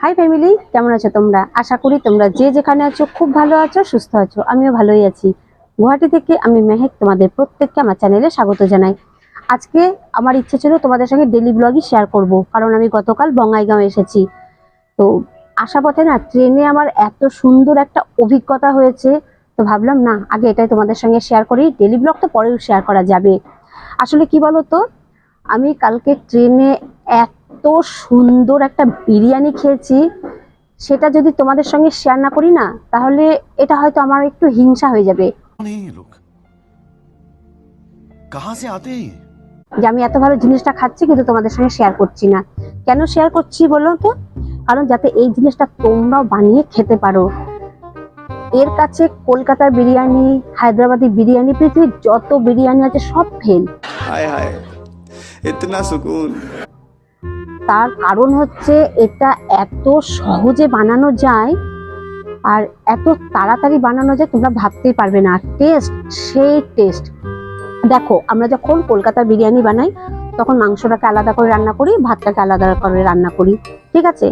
High family কেমন আছো তোমরা? আশা করি তোমরা যে যেখানে আছো খুব ভালো আছো, সুস্থ আছো। আমিও ভালোই আছি। গুয়াহাটি থেকে আমি মেহেক তোমাদের প্রত্যেককে আমার চ্যানেলে স্বাগত জানাই। আজকে আমার ইচ্ছে ছিল তোমাদের সঙ্গে ডেলি ব্লগই শেয়ার করব, কারণ আমি গতকাল বঙ্গাইগাঁও এসেছি। তো আসা পথে না, ট্রেনে আমার এত সুন্দর একটা অভিজ্ঞতা হয়েছে, তো ভাবলাম না, আগে এটাই তোমাদের সঙ্গে শেয়ার করি। ডেলি ব্লগ তো পরেও শেয়ার করা যাবে। আসলে কি বলো তো আমি কালকে ট্রেনে এত সুন্দর একটা বিরিয়ানি খেয়েছি সেটা যদি তোমাদের সঙ্গে শেয়ার না করি না তাহলে এটা হয়তো আমার একটু হিংসা হয়ে যাবে। যে আমি এত ভালো জিনিসটা খাচ্ছি কিন্তু তোমাদের সঙ্গে শেয়ার করছি না। কেন শেয়ার করছি বলো তো? কারণ যাতে এই জিনিসটা তোমরাও বানিয়ে খেতে পারো। এর কাছে কলকাতার বিরিয়ানি হায়দ্রাবাদি বিরিয়ানি পৃথিবীর যত বিরিয়ানি আছে সব ফেল হায় হায় ইতনা সুকুন। তার কারণ হচ্ছে এটা এত সহজে বানানো যায় আর এত তাড়াতাড়ি বানানো যায়, তোমরা ভাবতেই পারবে না। টেস্ট সেই টেস্ট দেখো, আমরা যখন কলকাতার বিরিয়ানি বানাই, তখন মাংসটাকে আলাদা করে রান্না করি, ভাতটাকে আলাদা করে রান্না করি, ঠিক আছে?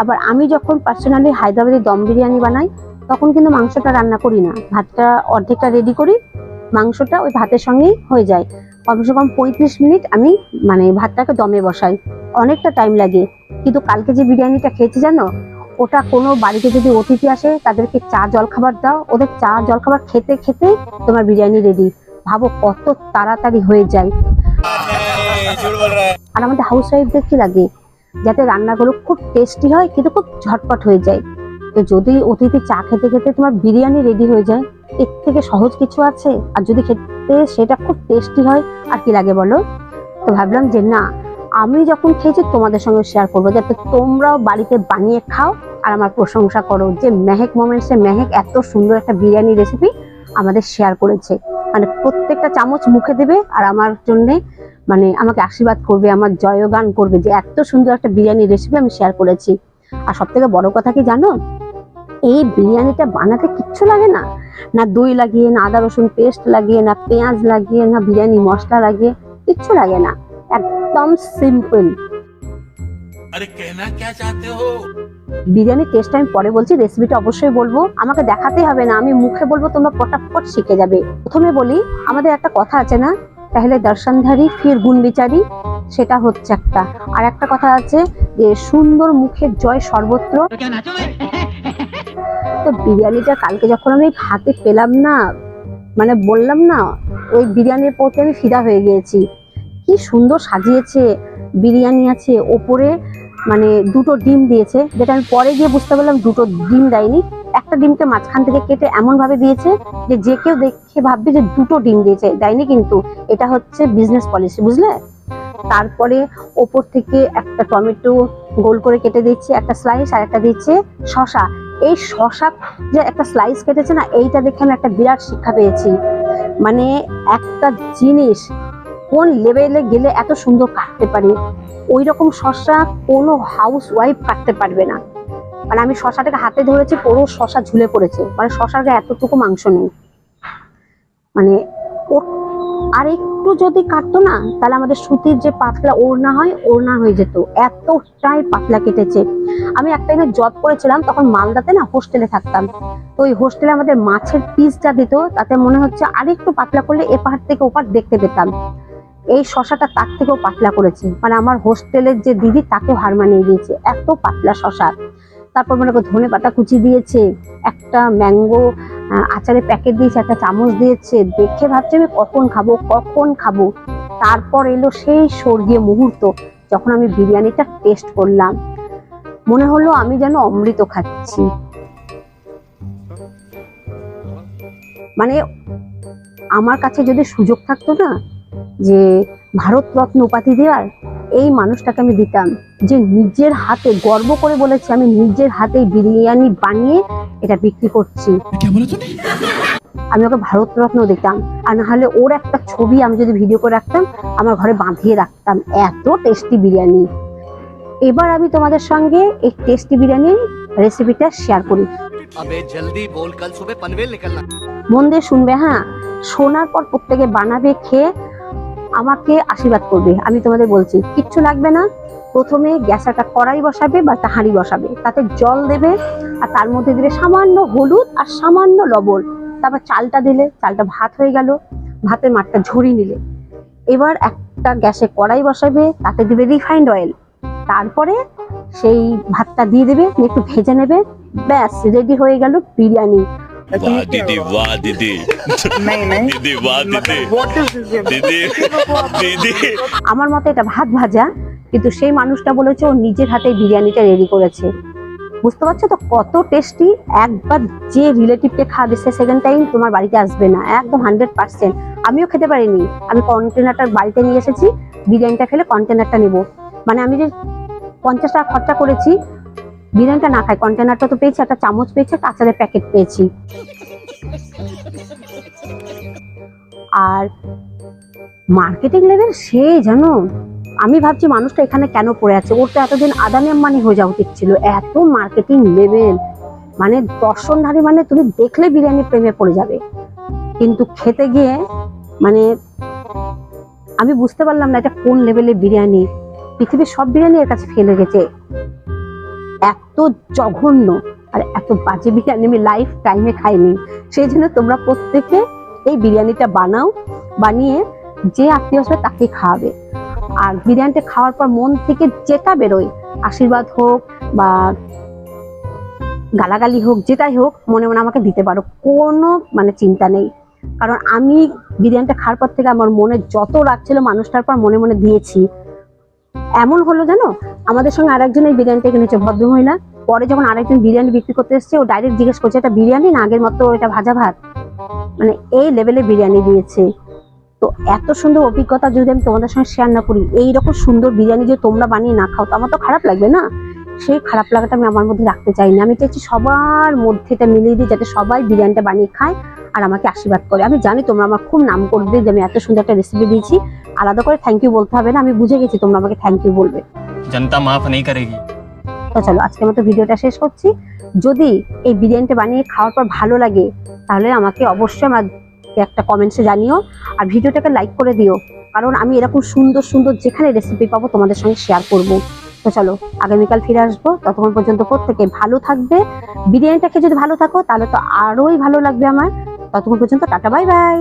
আবার আমি যখন পার্সোনালি হায়দ্রাবাদি দম বিরিয়ানি বানাই, তখন কিন্তু মাংসটা রান্না করি না। ভাতটা অর্ধেকটা রেডি করি, মাংসটা ওই ভাতের সঙ্গেই হয়ে যায়। কমসে কম পঁয়ত্রিশ মিনিট আমি মানে ভাতটাকে দমে বসাই। অনেকটা টাইম লাগে। কিন্তু কালকে যে বিরিয়ানিটা খেয়েছি জানো, ওটা কোনো বাড়িতে যদি অতিথি আসে, তাদেরকে চা জল খাবার দাও, ওদের চা জল খাবার খেতে খেতে তোমার বিরিয়ানি রেডি ভাবো কত তাড়াতাড়ি হয়ে যায়। আর আমাদের হাউস ওয়াইফদের কি লাগে? যাতে রান্নাগুলো খুব টেস্টি হয়, কিন্তু খুব ঝটপট হয়ে যায়। তো যদি অতিথি চা খেতে খেতে তোমার বিরিয়ানি রেডি হয়ে যায়, এর থেকে সহজ কিছু আছে? আর যদি খেতে সেটা খুব টেস্টি হয়, আর কি লাগে বলো? তো ভাবলাম যে না আমি যখন খেয়েছি, তোমাদের সঙ্গে শেয়ার করব যাতে তোমরাও বাড়িতে বানিয়ে খাও আর আমার প্রশংসা করো। যে মেহেক মোমেন্টসে মেহেক এত সুন্দর একটা বিরিয়ানি রেসিপি আমাদের শেয়ার করেছে। মানে প্রত্যেকটা চামচ মুখে দেবে আর আমার জন্যে মানে আমাকে আশীর্বাদ করবে, আমার জয়গান করবে যে এত সুন্দর একটা বিরিয়ানি রেসিপি আমি শেয়ার করেছি। আর সব থেকে বড় কথা কি জানো? এই বিরিয়ানিটা বানাতে কিচ্ছু লাগে না। না দই লাগিয়ে, না আদা রসুন পেস্ট লাগিয়ে, না পেঁয়াজ লাগিয়ে, না বিরিয়ানি মশলা লাগিয়ে, কিচ্ছু লাগে না। একদম সিম্পল। আরে কেনা কে চাইতে হো? বিরিয়ানি টেস্ট আমি পরে বলছি রেসিপিটা অবশ্যই বলব। আমাকে দেখাতে হবে না আমি মুখে বলব তোমরা পটাপট শিখে যাবে। প্রথমে বলি আমাদের একটা কথা আছে না? তাহলে দর্শনধারী ফির গুণ বিচারি সেটা হচ্ছে একটা। আর একটা কথা আছে যে সুন্দর মুখের জয় সর্বত্র। তো বিরিয়ানিটা কালকে যখন আমি হাতে পেলাম না মানে বললাম না ওই বিরিয়ানির পথে আমি ফিদা হয়ে গিয়েছি। কি সুন্দর সাজিয়েছে, বিরিয়ানি আছে, ওপরে মানে দুটো ডিম দিয়েছে, যেটা আমি পরে গিয়ে বুঝতে পারলাম দুটো ডিম দেয়নি। একটা ডিমকে মাঝখান থেকে কেটে এমন ভাবে দিয়েছে যে যে কেউ দেখে ভাববে যে দুটো ডিম দিয়েছে, দেয়নি কিন্তু। এটা হচ্ছে বিজনেস পলিসি বুঝলে? তারপরে ওপর থেকে একটা টমেটো গোল করে কেটে দিচ্ছে, একটা স্লাইস আর একটা দিচ্ছে শশা এই শশা যে একটা স্লাইস কেটেছে না, এইটা দেখে আমি একটা বিরাট শিক্ষা পেয়েছি। মানে একটা জিনিস কোন লেভেলে গেলে এত সুন্দর কাটতে পারি? ওই রকম শশা কোনো হাউস ওয়াইফ কাটতে পারবে না। মানে আমি শশাটাকে হাতে ধরেছি, পুরো শশা ঝুলে পড়েছে। মানে শশার গায়ে এতটুকু মাংস নেই। মানে আর একটু যদি কাটতো না, তাহলে আমাদের সুতির যে পাতলা ওড়না হয়, ওড়না হয়ে যেত। এতটাই পাতলা কেটেছে। আমি এক টাইমে জব করেছিলাম, তখন মালদাতে না হোস্টেলে থাকতাম। তো ওই হোস্টেলে আমাদের মাছের পিসটা দিত, তাতে মনে হচ্ছে আরেকটু পাতলা করলে এপার থেকে ওপার দেখতে পেতাম। এই শশাটা তার থেকেও পাতলা করেছে। মানে আমার হোস্টেলের যে দিদি, তাকেও হার মানিয়ে দিয়েছে। এত পাতলা শশা। তারপর মনে করো ধনে পাতা কুচি দিয়েছে, একটা ম্যাঙ্গো আচারের প্যাকেট দিয়েছে, একটা চামচ দিয়েছে। দেখে ভাবছি আমি কখন খাব কখন খাব। তারপর এলো সেই স্বর্গীয় মুহূর্ত, যখন আমি বিরিয়ানিটা টেস্ট করলাম। মনে হলো আমি যেন অমৃত খাচ্ছি। মানে আমার কাছে যদি সুযোগ থাকতো না যে ভারতরত্ন উপাধি দেওয়ার এই মানুষটাকে আমি দিতাম যে নিজের হাতে গর্ব করে বলেছি আমি নিজের হাতে বিরিয়ানি বানিয়ে এটা বিক্রি করছি। আমি ওকে ভারতরত্ন দিতাম আর নাহলে ওর একটা ছবি আমি যদি ভিডিও করে রাখতাম আমার ঘরে বাঁধিয়ে রাখতাম। এত টেস্টি বিরিয়ানি। এবার আমি তোমাদের সঙ্গে এই টেস্টি বিরিয়ানির রেসিপিটা শেয়ার করি। মন দিয়ে শুনবে হ্যাঁ? শোনার পর প্রত্যেকে বানাবে খেয়ে আমাকে আশীর্বাদ করবে। আমি তোমাদের বলছি, কিচ্ছু লাগবে না। প্রথমে গ্যাস একটা কড়াই বসাবে বা একটা হাঁড়ি বসাবে। তাতে জল দেবে আর তার মধ্যে দিলে সামান্য হলুদ আর সামান্য লবণ। তারপর চালটা দিলে, চালটা ভাত হয়ে গেল। ভাতের মাঠটা ঝরিয়ে নিলে। এবার একটা গ্যাসে কড়াই বসাবে, তাতে দিবে রিফাইন্ড অয়েল তারপরে সেই ভাতটা দিয়ে দেবে, একটু ভেজে নেবে। ব্যাস রেডি হয়ে গেল বিরিয়ানি। वाह दीदी वाह दीदी नहीं नहीं दीदी वाह दीदी व्हाट इज दिस दीदी दीदी আমার মতে এটা ভাত ভাজা কিন্তু সেই মানুষটা বলেছে ও নিজের হাতে বিরিয়ানিটা রেডি করেছে বুঝতে পারছো তো কত টেস্টি একবার যে রিলেটিভকে খাবে সে সেকেন্ড টাইম তোমার বাড়িতে আসবে না একদম হান্ড্রেড পার্সেন্ট আমিও খেতে পারিনি আমি কন্টেনারটা বাড়িতে নিয়ে এসেছি বিরিয়ানিটা খেলে কন্টেনারটা নেব মানে আমি যে পঞ্চাশ টাকা খরচা করেছি বিরিয়ানিটা না খাই কন্টেনারটা তো পেয়েছি, একটা চামচ পেয়েছি আচারের প্যাকেট পেয়েছি। আর মার্কেটিং লেভেল সে জানো, আমি ভাবছি মানুষটা এখানে কেন পড়ে আছে? ওর তো এতদিন আদানি আম্বানি হয়ে যাওয়া উচিত ছিল, এত মার্কেটিং লেভেল মানে দর্শনধারী মানে তুমি দেখলে বিরিয়ানি প্রেমে পড়ে যাবে। কিন্তু খেতে গিয়ে মানে আমি বুঝতে পারলাম না এটা কোন লেভেলের বিরিয়ানি। পৃথিবীর সব বিরিয়ানি এর কাছে ফেলে গেছে। এত জঘন্য আর এত বাজে বিরিয়ানি আমি লাইফ টাইমে খাইনি। সেই জন্য তোমরা প্রত্যেকে এই বিরিয়ানিটা বানাও, বানিয়ে যে আত্মীয় আসবে তাকে খাওয়াবে। আর বিরিয়ানিটা খাওয়ার পর মন থেকে যেটা বেরোয়, আশীর্বাদ হোক বা গালাগালি হোক, যেটাই হোক, মনে মনে আমাকে দিতে পারো, কোনো মানে চিন্তা নেই। কারণ আমি বিরিয়ানিটা খাওয়ার পর থেকে আমার মনে যত রাগ ছিল মানুষটার পর মনে মনে দিয়েছি। এমন হলো জানো? আমাদের সঙ্গে আরেকজন এই বিরিয়ানিটা কিনেছে, ভদ্রমহিলা। পরে যখন আরেকজন বিরিয়ানি বিক্রি করতে এসেছে, ও ডাইরেক্ট জিজ্ঞেস করছে, এটা বিরিয়ানি না আগের মতো এটা ভাজা ভাত? মানে এই লেভেলে বিরিয়ানি দিয়েছে। তো এত সুন্দর অভিজ্ঞতা যদি আমি তোমাদের সঙ্গে শেয়ার না করি এইরকম সুন্দর বিরিয়ানি যদি তোমরা বানিয়ে না খাও, তো আমার তো খারাপ লাগবে না? সেই খারাপ লাগাটা আমি আমার মধ্যে রাখতে চাই না আমি চাইছি সবার মধ্যে এটা মিলিয়ে দিই যাতে সবাই বিরিয়ানিটা বানিয়ে খায় আর আমাকে আশীর্বাদ করে। আমি জানি তোমরা আমার খুব নাম করবে যে আমি এত সুন্দর একটা রেসিপি দিয়েছি। আলাদা করে থ্যাংক ইউ বলতে হবে না, আমি বুঝে গেছি তোমরা আমাকে থ্যাংক ইউ বলবে। जनता माफ नहीं करेगी তো চলো আজকের মতো ভিডিওটা শেষ করছি যদি এই বিরিয়ানিটা বানিয়ে খাওয়ার পর ভালো লাগে তাহলে আমাকে অবশ্যই আমার একটা কমেন্টসে জানিও আর ভিডিওটাকে লাইক করে দিও কারণ আমি এরকম সুন্দর সুন্দর যেখানে রেসিপি পাবো তোমাদের সঙ্গে শেয়ার করব তো চলো আগামীকাল ফিরে আসবো ততক্ষণ পর্যন্ত প্রত্যেকে ভালো থাকবে বিরিয়ানিটাকে যদি ভালো থাকো তাহলে তো আরোই ভালো লাগবে আমার ততক্ষণ পর্যন্ত টাটা বাই বাই